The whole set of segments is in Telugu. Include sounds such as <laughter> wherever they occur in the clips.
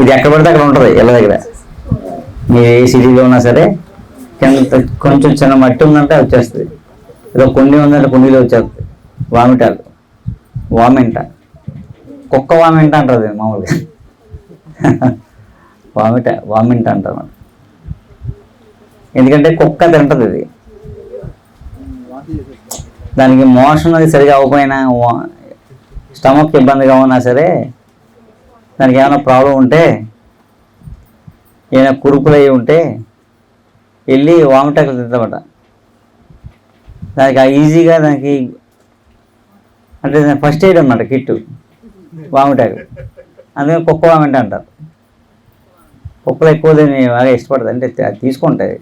ఇది ఎక్కడ పడితే అక్కడ ఉంటుంది ఇళ్ళ దగ్గర. మీరు ఏ సిటీలో ఉన్నా సరే కింద కొంచెం చిన్న మట్టి ఉందంటే వచ్చేస్తుంది. ఏదో కుండీ ఉందంటే కుండీలో వచ్చేస్తుంది. వామిటాలు వామింట. కుక్క వామింట అంటారు మామూలుగా. వామిట వామింట అంటారు ఎందుకంటే కుక్క తింటది ఇది. దానికి మోషన్ అది సరిగా అవ్వకపోయినా స్టమక్ ఇబ్బందిగా ఉన్నా సరే దానికి ఏమైనా ప్రాబ్లం ఉంటే ఏమైనా కురుపులు అయి ఉంటే వెళ్ళి వామిటాకులు తింటామట. దానికి ఆ ఈజీగా దానికి అంటే ఫస్ట్ ఎయిడ్ అన్నమాట కిట్టు. వామిటాకు అందుకని కుక్క వామిటా అంటారు. కుక్కలు ఎక్కువ దీన్ని బాగా ఇష్టపడదు అంటే అది తీసుకుంటాయి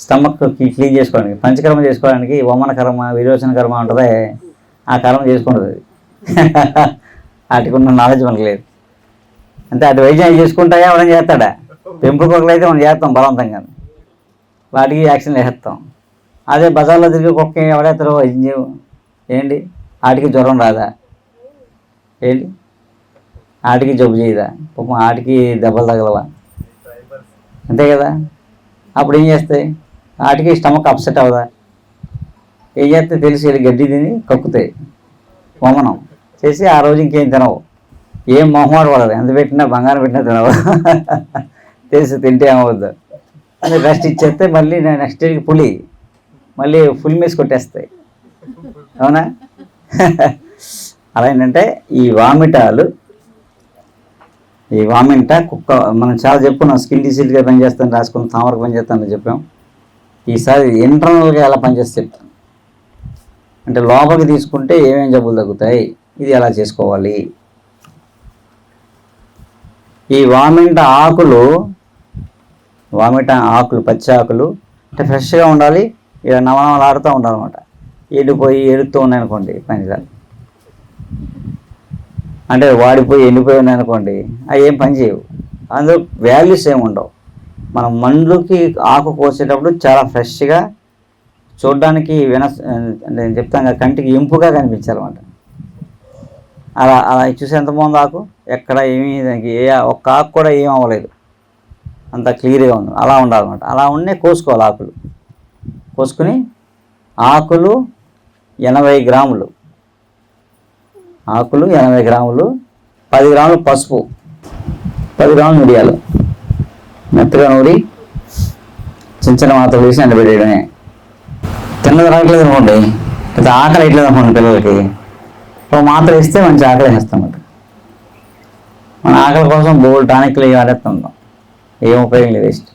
స్టమక్ క్లీన్ చేసుకోవడానికి పంచకర్మ చేసుకోవడానికి వమన కర్మ విరోచన కర్మ ఉంటుంది. ఆ కర్మ చేసుకుంటుంది. <laughs> వాటికి ఉన్న నాలెడ్జ్ మనకు లేదు. అంటే అటు వైద్యం చేసుకుంటాయా ఎవరైనా చేస్తాడా? పెంపుడు అయితే మనం చేస్తాం బలవంతంగా. వాటికి యాక్షన్ వేసేస్తాం అదే బజార్లో తిరిగి కుక్క ఎవడేస్తారో వైద్యం చేయవు. ఏంటి? ఆటికి జ్వరం రాదా? ఏంటి? ఆటికి జబ్బు చేయదా? పాపం ఆటికి దెబ్బలు తగలవా? అంతే కదా? అప్పుడు ఏం చేస్తాయి? వాటికి స్టమక్ అప్సెట్ అవ్వదా? ఏం చేస్తే తెలిసి గడ్డి తిని కక్కుతాయి. వమనం చేసి ఆ రోజు ఇంకేం తినవు. ఏం మొహమాట పడదు. ఎంత పెట్టినా బంగారం పెట్టినా తినవద్దు తెలిసి తింటే ఏమవుద్దు. అది రెస్ట్ ఇచ్చేస్తే మళ్ళీ నెక్స్ట్ డేకి పులి. మళ్ళీ ఫుల్ మీస్ కొట్టేస్తాయి. అవునా? అలా ఏంటంటే ఈ వామిటాలు ఈ వామింట కుక్క మనం చాలా చెప్పుకున్నాం స్కిన్ డిసీజ్గా పనిచేస్తాను రాసుకుని తామరకు పనిచేస్తానని చెప్పాం. ఈసారి ఇంటర్నల్గా ఎలా పనిచేస్తే చెప్తాను. అంటే లోపలికి తీసుకుంటే ఏమేమి జబ్బులు తగ్గుతాయి? ఇది ఎలా చేసుకోవాలి? ఈ వామింట ఆకులు వామిట ఆకులు పచ్చి ఆకులు అంటే ఫ్రెష్గా ఉండాలి ఇలా నవనవలు ఆడుతూ ఉండాలన్నమాట ఎండిపోయి ఎడుతూ ఉన్నాయనుకోండి పనికిరాదు అంటే వాడిపోయి ఎండిపోయి ఉన్నాయనుకోండి అవి ఏం పని చేయవు. అందులో వాల్యూస్ ఏమి ఉండవు. మనం మందుకి ఆకు కోసేటప్పుడు చాలా ఫ్రెష్గా చూడడానికి విన అంటే నేను చెప్తాను కంటికి ఇంపుగా కనిపించాలన్నమాట. అలా అలా చూసి ఎంత బాగుంది ఆకు? ఎక్కడ ఏమీ దానికి ఏ ఒక్క ఆకు కూడా ఏం అవ్వలేదు. అంత క్లియర్గా ఉంది. అలా ఉండాలన్నమాట. అలా ఉండే కోసుకోవాలి ఆకులు. కోసుకుని ఆకులు ఎనభై గ్రాములు. ఆకులు ఎనభై గ్రాములు పది గ్రాములు పసుపు పది గ్రాములు మిరియాలు. మెత్తగా నూరి చిన్న చిన్న మాత్రలు వేసి ఎండబెట్టేయడమే. తిన్నది రావట్లేదు అనుకోండి లేదా ఆకలి వేయట్లేదు అనుకోండి పిల్లలకి. ఒక మాత్ర ఇస్తే మంచి ఆకలి వేస్తాం మన ఆకలి కోసం బోల్ టానిక్లు ఇవి ఆడేస్తుంటాం ఏం ఉపయోగం లేదు వేస్ట్.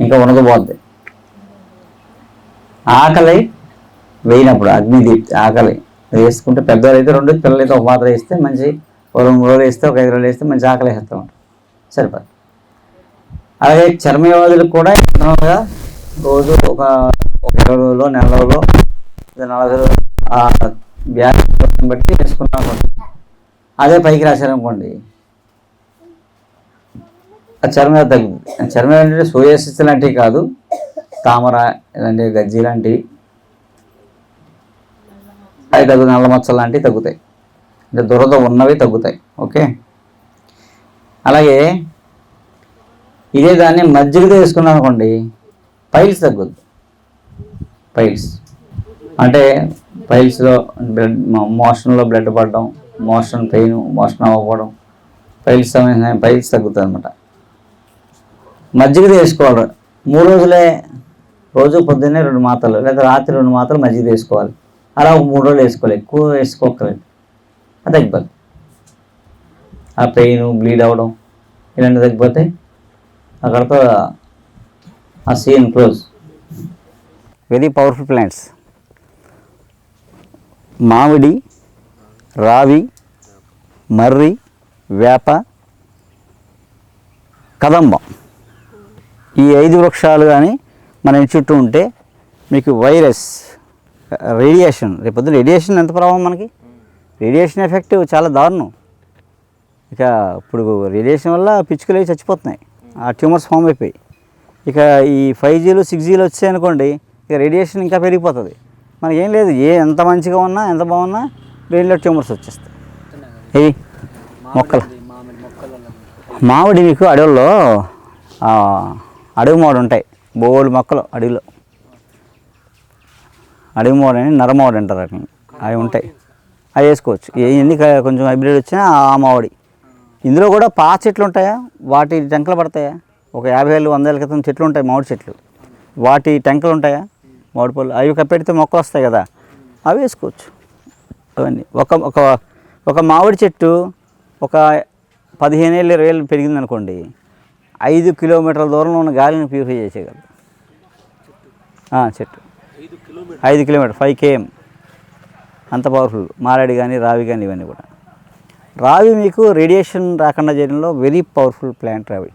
ఇంకా ఉండకపోద్ది ఆకలి వేయినప్పుడు అగ్ని దీప్తి ఆకలి వేసుకుంటే పెద్దవాళ్ళు అయితే రెండు పిల్లలైతే ఒక మాత్ర వేస్తే మంచి ఒక రెండు మూడు రోజులు వేస్తే ఒక ఐదు రోజులు వేస్తే మంచి ఆకలి వేస్తాం సరిపోదు అలాగే చర్మ వ్యాధులకు కూడా రోజు ఒక ఒక ఇరవై రోజులు నెల రోజులు నలభై రోజులు ఆ వ్యాధి బట్టి వేసుకున్నాం అనుకోండి. అదే పైకి రాశారనుకోండి. ఆ చర్మ వ్యాధి తగ్గుతుంది ఆ చర్మ వ్యాధి అంటే సోయాసిస్ లాంటివి కాదు. తామర ఇలాంటివి గజ్జి లాంటివి. అవి తగ్గు నల్ల మచ్చలు లాంటివి తగ్గుతాయి. అంటే దురద ఉన్నవి తగ్గుతాయి. ఓకే? అలాగే ఇదే దాన్ని మజ్జిగతో వేసుకున్నాం అనుకోండి పైల్స్ తగ్గుద్ది. పైల్స్. అంటే పైల్స్లో బ్లడ్ మోషన్లో బ్లడ్ పడడం మోషన్ పెయిన్ మోషన్ అవ్వకపోవడం పైల్స్ సమయంలో పైల్స్ తగ్గుతుంది అనమాట మజ్జిగ తీసుకోవాలి. మూడు రోజులే రోజు పొద్దున్నే రెండు మాత్రలు లేదా రాత్రి రెండు మాత్రలు మజ్జిగ వేసుకోవాలి అలా ఒక మూడు రోజులు వేసుకోవాలి. ఎక్కువ వేసుకోకలేదు అది తగ్గిపోతుంది ఆ పెయిన్ బ్లీడ్ అవ్వడం ఇలాంటివి తగ్గిపోతే అక్కడతో ఆ scene close very powerful plants మామిడి రావి మర్రి వేప కదంబం. ఈ ఐదు వృక్షాలు కానీ మన ఇంటి చుట్టూ ఉంటే మీకు వైరస్ రేడియేషన్ రేపొద్దు రేడియేషన్ ఎంత ప్రభావం మనకి? రేడియేషన్ ఎఫెక్ట్ చాలా దారుణం. ఇక ఇప్పుడు రేడియేషన్ వల్ల పిచ్చుకలు అవి చచ్చిపోతున్నాయి. ఆ ట్యూమర్స్ ఫామ్ అయిపోయి ఇక ఈ ఫైవ్ జీలు సిక్స్ జీలు వచ్చాయనుకోండి ఇక రేడియేషన్ ఇంకా పెరిగిపోతుంది. మనకి ఏం లేదు. ఏ ఎంత మంచిగా ఉన్నా ఎంత బాగున్నా బ్రెయిన్లో ట్యూమర్స్ వచ్చేస్తాయి. ఏ? మొక్కలు. మామిడి మీకు అడవుల్లో అడవి మోడ ఉంటాయి. బోలు మొక్కలు అడవిలో. అడవి మోడ అని నరమోడ అంటారు వాటిని అవి ఉంటాయి. అవి వేసుకోవచ్చు. ఏ ఎన్ని కొంచెం హైబ్రిడ్ వచ్చినా ఆ మామిడి. ఇందులో కూడా పాత చెట్లు ఉంటాయా? వాటి టెంకలు పడతాయా? ఒక యాభై ఏళ్ళు వంద ఏళ్ళ క్రితం చెట్లు ఉంటాయి మామిడి చెట్లు. వాటి టెంకలు ఉంటాయా? మామిడి పళ్ళు. అవి కప్పెడితే మొక్కలు వస్తాయి కదా. అవి వేసుకోవచ్చు. అవన్నీ. ఒక ఒక ఒక మామిడి చెట్టు ఒక పదిహేను ఏళ్ళు ఇరవై ఏళ్ళు పెరిగింది అనుకోండి ఐదు కిలోమీటర్ల దూరంలో ఉన్న గాలిని ప్యూరిఫై చేసేయగలదు. చెట్టు. ఐదు కిలోమీటర్. ఫైవ్ కేఎం అంత పవర్ఫుల్ మారేడు కానీ రావి కానీ ఇవన్నీ కూడా. రావి మీకు రేడియేషన్ రాకుండా చేయడంలో వెరీ పవర్ఫుల్ ప్లాంట్ రావి.